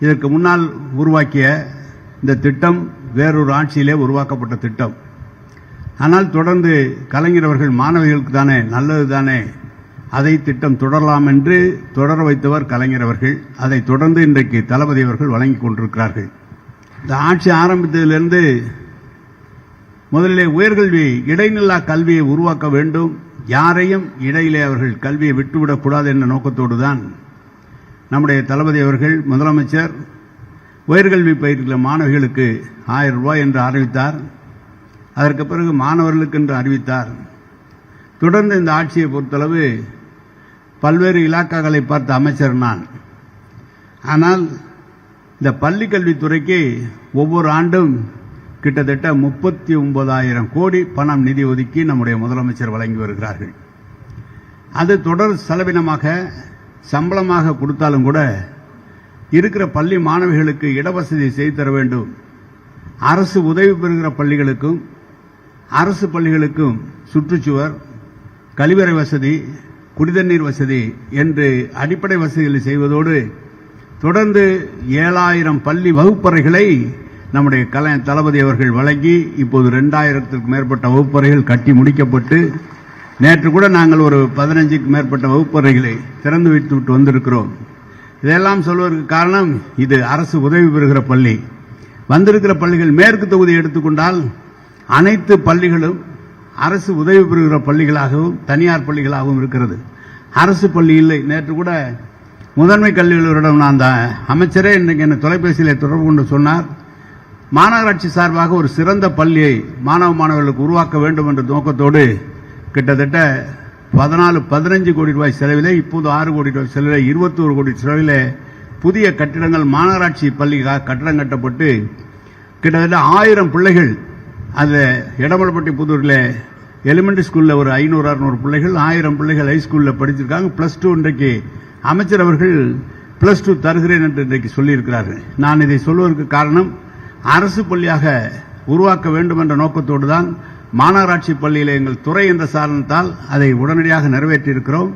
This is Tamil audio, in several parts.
இதற்கு முன்னால் உருவாக்கிய இந்த திட்டம் வேறொரு ஆட்சியிலே உருவாக்கப்பட்ட திட்டம். ஆனால் தொடர்ந்து கலைஞர் அவர்கள் மாணவிகளுக்கு தானே நல்லது தானே அதை திட்டம் தொடரலாம் என்று தொடர வைத்தவர் கலைஞர் அவர்கள். அதை தொடர்ந்து இன்றைக்கு தளபதி அவர்கள் வழங்கிக் கொண்டிருக்கிறார்கள். இந்த ஆட்சி ஆரம்பித்ததிலிருந்து முதலிலே உயர்கல்வி இடைநிலா கல்வியை உருவாக்க வேண்டும். யாரையும் இடையிலே அவர்கள் கல்வியை விட்டுவிடக்கூடாது என்ற நோக்கத்தோடு தான் நம்முடைய தளபதி அவர்கள் முதலமைச்சர் உயர்கல்வி பயிர்கிற மாணவிகளுக்கு ஆயிரம் ரூபாய் என்று அறிவித்தார். அதற்கு பிறகு மாணவர்களுக்கு என்று அறிவித்தார். தொடர்ந்து இந்த ஆட்சியை பொறுத்தளவு பல்வேறு இலாக்காக்களை பார்த்த அமைச்சர் நான். ஆனால் இந்த பள்ளிக்கல்வித்துறைக்கு ஒவ்வொரு ஆண்டும் கிட்டத்தட்ட முப்பத்தி ஒன்பதாயிரம் கோடி பணம் நிதி ஒதுக்கி நம்முடைய முதலமைச்சர் வழங்கி வருகிறார்கள். அது தொடர் செலவினமாக சம்பளமாக கொடுத்தாலும் கூட இருக்கிற பள்ளி மாணவிகளுக்கு இடவசதி செய்து தர வேண்டும். அரசு உதவி பெறுகிற பள்ளிகளுக்கும் அரசு பள்ளிகளுக்கும் சுற்றுச்சுவர் கழிவறை வசதி குடிதண்ணீர் வசதி என்று அடிப்படை வசதிகளை செய்வதோடு தொடர்ந்து ஏழாயிரம் பள்ளி வகுப்பறைகளை நம்முடைய கலை தளபதி அவர்கள் வழங்கி இப்போது ரெண்டாயிரத்திற்கு மேற்பட்ட வகுப்பறைகள் கட்டி முடிக்கப்பட்டு நேற்று கூட நாங்கள் ஒரு பதினஞ்சுக்கு மேற்பட்ட வகுப்பறைகளை திறந்து வைத்து விட்டு வந்திருக்கிறோம். இதெல்லாம் சொல்வதற்கு காரணம் இது அரசு உதவி பெறுகிற பள்ளி. வந்திருக்கிற பள்ளிகள் மேற்கு தொகுதி எடுத்துக்கொண்டால் அனைத்து பள்ளிகளும் அரசு உதவி பெறுகிற பள்ளிகளாகவும் தனியார் பள்ளிகளாகவும் இருக்கிறது. அரசு பள்ளி இல்லை. நேற்று கூட முதன்மை கல்விகளிடம் நான் அந்த அமைச்சரே இன்றைக்கு என்ன தொலைபேசியில் தொடர்பு கொண்டு சொன்னார். மாநகராட்சி சார்பாக ஒரு சிறந்த பள்ளியை மாணவ மாணவர்களுக்கு உருவாக்க வேண்டும் என்ற நோக்கத்தோடு கிட்டத்தட்ட பதினாலு பதினஞ்சு கோடி ரூபாய் செலவிலே இப்போது ஆறு கோடி ரூபாய் செலவிலே இருபத்தோரு கோடி செலவிலே புதிய கட்டிடங்கள் மாநகராட்சி பள்ளி கட்டடம் கட்டப்பட்டு கிட்டத்தட்ட ஆயிரம் பிள்ளைகள் அதில் இடமலப்பட்டி புதூரில் எலிமெண்ட்ரி ஸ்கூலில் ஒரு ஐநூறு அறுநூறு பிள்ளைகள் ஆயிரம் பிள்ளைகள் ஹைஸ்கூலில் படிச்சிருக்காங்க. ப்ளஸ் டூ இன்றைக்கு அமைச்சர் அவர்கள் ப்ளஸ் டூ தருகிறேன் என்று இன்றைக்கு சொல்லியிருக்கிறார்கள். நான் இதை சொல்வதற்கு காரணம் அரசு பள்ளியாக உருவாக்க வேண்டும் என்ற நோக்கத்தோடு தான் மாநகராட்சி பள்ளியில் எங்கள் துறை என்ற சாரணத்தால் அதை உடனடியாக நிறைவேற்றியிருக்கிறோம்.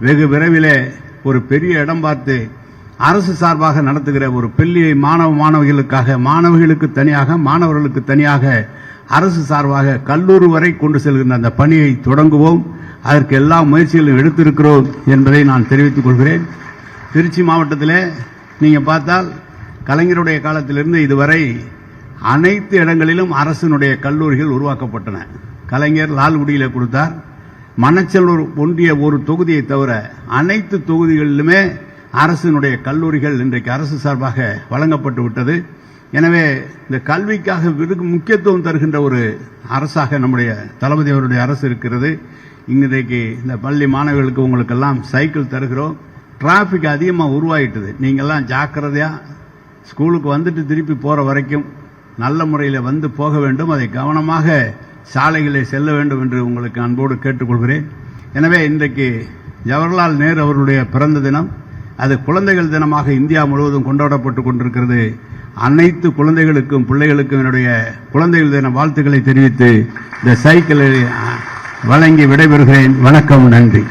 வெகு விரைவிலே ஒரு பெரிய இடம் பார்த்து அரசு சார்பாக நடத்துகிற ஒரு பள்ளியை மாணவ மாணவிகளுக்காக மாணவிகளுக்கு தனியாக மாணவர்களுக்கு தனியாக அரசு சார்பாக கல்லூரி வரை கொண்டு செல்கின்ற அந்த பணியை தொடங்குவோம். அதற்கு எல்லா முயற்சிகளும் எடுத்திருக்கிறோம் என்பதை நான் தெரிவித்துக் கொள்கிறேன். திருச்சி மாவட்டத்தில் நீங்கள் பார்த்தால் கலைஞருடைய காலத்திலிருந்து இதுவரை அனைத்து இடங்களிலும் அரசினுடைய கல்லூரிகள் உருவாக்கப்பட்டன. கலைஞர் லால்குடியில் கொடுத்தார். மணச்சலூர் ஒன்றிய ஒரு தொகுதியை தவிர அனைத்து தொகுதிகளிலுமே அரசினுடைய கல்லூரிகள் இன்றைக்கு அரசு சார்பாக வழங்கப்பட்டு விட்டது. எனவே இந்த கல்விக்காக முக்கியத்துவம் தருகின்ற ஒரு அரசாக நம்முடைய தளபதி அவருடைய அரசு இருக்கிறது. இன்றைக்கு இந்த பள்ளி மாணவர்களுக்கு உங்களுக்கெல்லாம் சைக்கிள் தருகிறோம். டிராபிக் அதிகமாக உருவாயிட்டது. நீங்கள்லாம் ஜாக்கிரதையா ஸ்கூலுக்கு வந்துட்டு திருப்பி போற வரைக்கும் நல்ல முறையில் வந்து போக வேண்டும். அதை கவனமாக சாலைகளில் செல்ல வேண்டும் என்று உங்களுக்கு அன்போடு கேட்டுக்கொள்கிறேன். எனவே இன்றைக்கு ஜவஹர்லால் நேரு அவருடைய பிறந்த தினம். அது குழந்தைகள் தினமாக இந்தியா முழுவதும் கொண்டாடப்பட்டு கொண்டிருக்கிறது. அனைத்து குழந்தைகளுக்கும் பிள்ளைகளுக்கும் என்னுடைய குழந்தைகள் தின வாழ்த்துக்களை தெரிவித்து இந்த சைக்கிளை வழங்கி விடைபெறுகிறேன். வணக்கம் நன்றி.